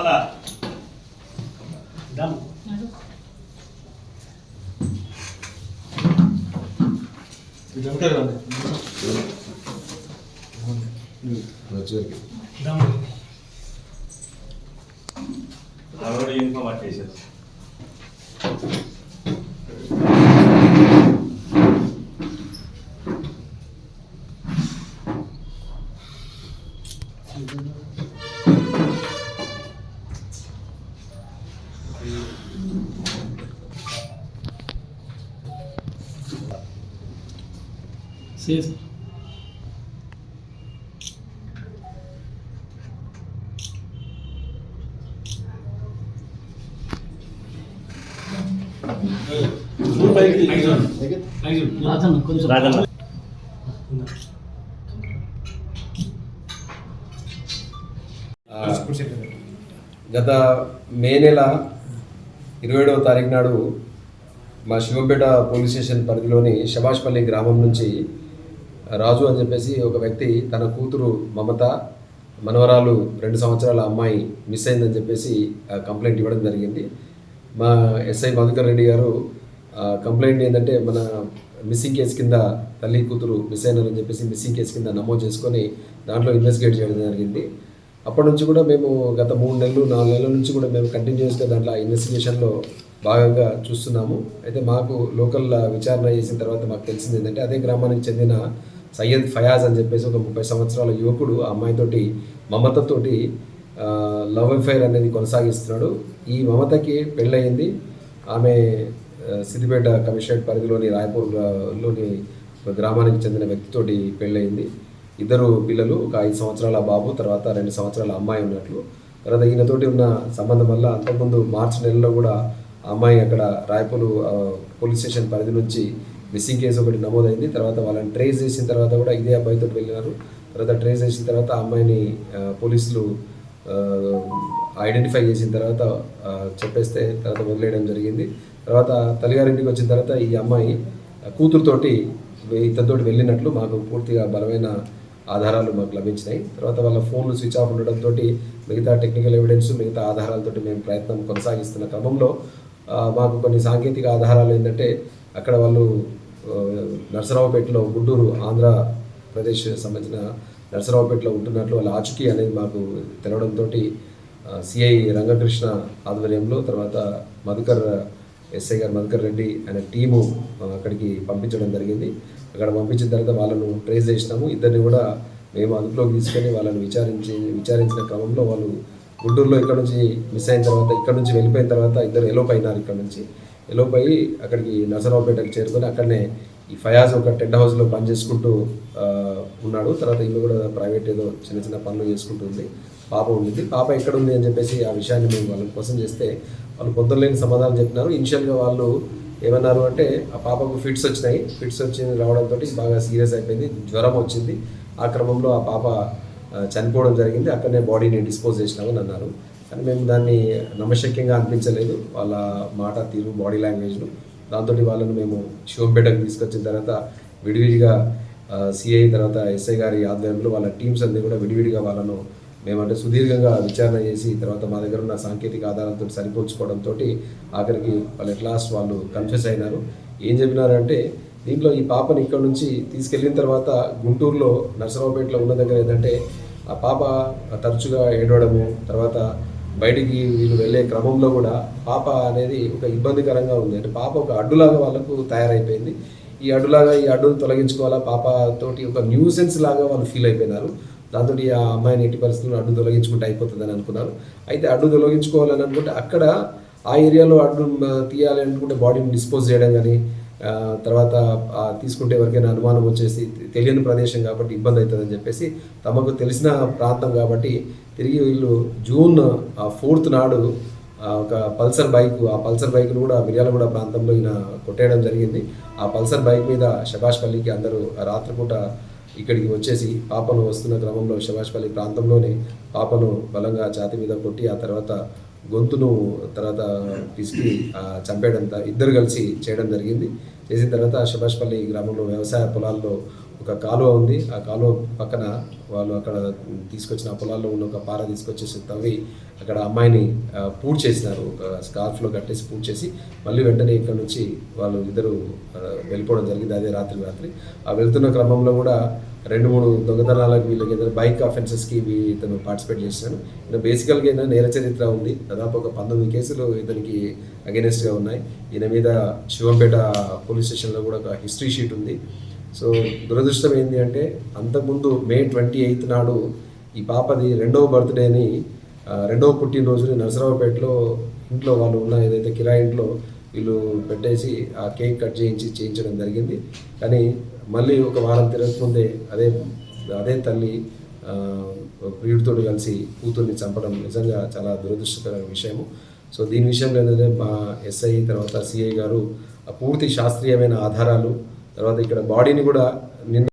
Compulsory మళ్ళా ఆవిడ uniform పట్టేసారు కొంచెం. ఆ, గత మే నెల ఇరవై ఏడవ తారీఖు నాడు మా శివపేట పోలీస్ స్టేషన్ పరిధిలోని శభాష్పల్లి గ్రామం నుంచి రాజు అని చెప్పేసి ఒక వ్యక్తి తన కూతురు మమత మనవరాలు రెండు సంవత్సరాల అమ్మాయి మిస్ అయిందని చెప్పేసి కంప్లైంట్ ఇవ్వడం జరిగింది. మా ఎస్ఐ మధుకర్ రెడ్డి గారు కంప్లైంట్ ఏంటంటే మన మిస్సింగ్ కేసు కింద తల్లి కూతురు మిస్ అయినారని చెప్పేసి మిస్సింగ్ కేసు కింద నమోదు చేసుకొని దాంట్లో ఇన్వెస్టిగేట్ చేయడం జరిగింది. అప్పటి నుంచి కూడా మేము గత మూడు నెలలు నాలుగు నెలల నుంచి కూడా మేము కంటిన్యూస్గా దాంట్లో ఇన్వెస్టిగేషన్లో భాగంగా చూస్తున్నాము. అయితే మాకు లోకల్ విచారణ చేసిన తర్వాత మాకు తెలిసింది ఏంటంటే అదే గ్రామానికి చెందిన సయ్యద్ ఫయాజ్ అని చెప్పేసి ఒక ముప్పై సంవత్సరాల యువకుడు అమ్మాయితోటి మమతతోటి లవ్ అఫైర్ అనేది కొనసాగిస్తున్నాడు. ఈ మమతకి పెళ్ళయింది. ఆమె సిద్దిపేట కమిషనరేట్ పరిధిలోని రాయపూర్లోని గ్రామానికి చెందిన వ్యక్తితోటి పెళ్ళయింది. ఇద్దరు పిల్లలు ఒక ఐదు సంవత్సరాల బాబు తర్వాత రెండు సంవత్సరాల అమ్మాయి ఉన్నట్లు. తర్వాత ఈయనతోటి ఉన్న సంబంధం వల్ల అంతకుముందు మార్చి నెలలో కూడా అమ్మాయి అక్కడ రాయపూర్ పోలీస్ స్టేషన్ పరిధి నుంచి మిస్సింగ్ కేసు ఒకటి నమోదైంది. తర్వాత వాళ్ళని ట్రేస్ చేసిన తర్వాత కూడా ఇదే అబ్బాయితో వెళ్ళినారు. తర్వాత ట్రేస్ చేసిన తర్వాత ఆ అమ్మాయిని పోలీసులు ఐడెంటిఫై చేసిన తర్వాత చెప్పేస్తే తర్వాత వదిలేయడం జరిగింది. తర్వాత తల్లిగారింటికి వచ్చిన తర్వాత ఈ అమ్మాయి కూతురుతోటి ఇతనితోటి వెళ్ళినట్లు మాకు పూర్తిగా బలమైన ఆధారాలు మాకు లభించినాయి. తర్వాత వాళ్ళ ఫోన్లు స్విచ్ ఆఫ్ ఉండడంతో మిగతా టెక్నికల్ ఎవిడెన్స్ మిగతా ఆధారాలతోటి మేము ప్రయత్నం కొనసాగిస్తున్న క్రమంలో మాకు కొన్ని సాంకేతిక ఆధారాలు ఏంటంటే అక్కడ వాళ్ళు నరసరావుపేటలో గుంటూరు ఆంధ్రప్రదేశ్ సంబంధించిన నరసరావుపేటలో ఉంటున్నట్లు వాళ్ళ ఆచుకీ అనేది మాకు తెలవడంతో సిఐ రంగకృష్ణ ఆధ్వర్యంలో తర్వాత మధుకర్ ఎస్ఐ గారు మధుకర్ రెడ్డి అనే టీము అక్కడికి పంపించడం జరిగింది. అక్కడ పంపించిన తర్వాత వాళ్ళను ట్రేస్ చేసినాము. ఇద్దరిని కూడా మేము అదుపులోకి తీసుకొని వాళ్ళని విచారించి విచారించిన క్రమంలో వాళ్ళు గుంటూరులో ఇక్కడ నుంచి మిస్ అయిన తర్వాత ఇక్కడ నుంచి వెళ్ళిపోయిన తర్వాత ఇద్దరు ఎలోప్ అయినారు ఇక్కడ నుంచి. ఎలోప్ అయ్యి అక్కడికి నరసరావుపేటకి చేరుకొని అక్కడనే ఈ ఫయాజ్ ఒక టెంట్ హౌస్లో పనిచేసుకుంటూ చేసుకుంటూ ఉన్నాడు. తర్వాత ఇల్లు కూడా ప్రైవేట్ ఏదో చిన్న చిన్న పనులు చేసుకుంటుంది పాప ఉండింది. పాప ఎక్కడ ఉంది అని చెప్పేసి ఆ విషయాన్ని మేము వాళ్ళ కోసం చేస్తే వాళ్ళు పొందలేని సమాధానం చెప్పినారు. ఇనిషియల్గా వాళ్ళు ఏమన్నారు అంటే ఆ పాపకు ఫిట్స్ వచ్చినాయి. ఫిట్స్ వచ్చి రావడంతో బాగా సీరియస్ అయిపోయింది. జ్వరం వచ్చింది. ఆ క్రమంలో ఆ పాప చనిపోవడం జరిగింది. అక్కడనే బాడీని డిస్పోజ్ చేసినామని అన్నారు. కానీ మేము దాన్ని నమ్మశక్యంగా అనిపించలేదు. వాళ్ళ మాట తీరు బాడీ లాంగ్వేజ్ను దాంతో వాళ్ళను మేము శివంపేటకు తీసుకొచ్చిన తర్వాత విడివిడిగా సిఐ తర్వాత ఎస్ఐ గారి ఆధ్వర్యంలో వాళ్ళ టీమ్స్ అన్నీ కూడా విడివిడిగా వాళ్ళను మేమంటే సుదీర్ఘంగా విచారణ చేసి తర్వాత మా దగ్గర ఉన్న సాంకేతిక ఆధారాలతో సరిపోల్చుకోవడంతో ఆఖరికి వాళ్ళు ఎట్ లాస్ట్ వాళ్ళు కన్ఫ్యూస్ అయినారు. ఏం చెప్పినారంటే దీంట్లో ఈ పాపని ఇక్కడ నుంచి తీసుకెళ్ళిన తర్వాత గుంటూరులో నరసరావుపేటలో ఉన్న దగ్గర ఏంటంటే ఆ పాప తరచుగా ఏడవడము తర్వాత బయటికి వీళ్ళు వెళ్ళే క్రమంలో కూడా పాప అనేది ఒక ఇబ్బందికరంగా ఉంది. అంటే పాప ఒక అడ్డులాగా వాళ్ళకు తయారైపోయింది. ఈ అడ్డులాగా ఈ అడ్డును తొలగించుకోవాలా? పాపతోటి ఒక న్యూసెన్స్ లాగా వాళ్ళు ఫీల్ అయిపోయినారు. దాంతో ఆ అమ్మాయిని ఎట్టి పరిస్థితుల్లో అడ్డు తొలగించుకుంటే అయిపోతుందని అనుకున్నారు. అయితే అడ్డు తొలగించుకోవాలని అనుకుంటే అక్కడ ఆ ఏరియాలో అడ్డు తీయాలి అనుకుంటే బాడీని డిస్పోజ్ చేయడం కానీ తర్వాత తీసుకుంటే ఎవరికైనా అనుమానం వచ్చేసి తెలియని ప్రదేశం కాబట్టి ఇబ్బంది అవుతుందని చెప్పేసి తమకు తెలిసిన ప్రాంతం కాబట్టి తిరిగి వీళ్ళు జూన్ ఫోర్త్ నాడు ఆ, ఒక పల్సర్ బైక్ ఆ పల్సర్ బైక్ను కూడా మిర్యాలగూడ ప్రాంతంలో ఈయన కొట్టేయడం జరిగింది. ఆ పల్సర్ బైక్ మీద శభాష్పల్లికి అందరూ రాత్రిపూట ఇక్కడికి వచ్చేసి పాపను వస్తున్న క్రమంలో శభాష్పల్లి ప్రాంతంలోనే పాపను బలంగా ఛాతి మీద కొట్టి ఆ తర్వాత గొంతును తర్వాత పిసికి ఆ, చంపేయడం ఇద్దరు కలిసి చేయడం జరిగింది. చేసిన తర్వాత శభాష్పల్లి గ్రామంలో వ్యవసాయ పొలాల్లో ఒక కాలువ ఉంది. ఆ కాలువ పక్కన వాళ్ళు అక్కడ తీసుకొచ్చిన పొలాల్లో ఉన్న ఒక పార తీసుకొచ్చేసి తవ్వి అక్కడ అమ్మాయిని పూడ్ చేసినారు. ఒక స్కార్ఫ్లో కట్టేసి పూడ్ చేసి మళ్ళీ వెంటనే ఇక్కడ నుంచి వాళ్ళు ఇద్దరు వెళ్ళిపోవడం జరిగింది. అదే రాత్రి రాత్రి. ఆ వెళ్తున్న క్రమంలో కూడా రెండు మూడు దొంగతనాలకు వీళ్ళకి ఏదైనా బైక్ అఫెన్సెస్కి ఇతను పార్టిసిపేట్ చేశాను ఈయన బేసికల్గా ఈయన నేర చరిత్ర ఉంది. దాదాపు ఒక పంతొమ్మిది కేసులు ఇతనికి అగెనెస్ట్గా ఉన్నాయి. ఈయన మీద శివంపేట పోలీస్ స్టేషన్లో కూడా ఒక హిస్టరీ షీట్ ఉంది. సో దురదృష్టం ఏంటి అంటే అంతకుముందు మే ట్వంటీ ఎయిత్ నాడు ఈ పాపది రెండవ బర్త్డేని రెండవ పుట్టినరోజుని నరసరావుపేటలో ఇంట్లో వాళ్ళు ఉన్న ఏదైతే కిరాయి ఇంట్లో వీళ్ళు పెట్టేసి ఆ కేక్ కట్ చేయించి చేయించడం జరిగింది. కానీ మళ్ళీ ఒక వారం తిరగకముందే అదే అదే తల్లి ప్రియుడితో కలిసి కూతుర్ని చంపడం నిజంగా చాలా దురదృష్టకరమైన విషయము. సో దీని విషయంలో ఏంటంటే మా ఎస్ఐ తర్వాత సిఐ గారు ఆ పూర్తి శాస్త్రీయమైన ఆధారాలు తర్వాత ఇక్కడ బాడీని కూడా నిన్న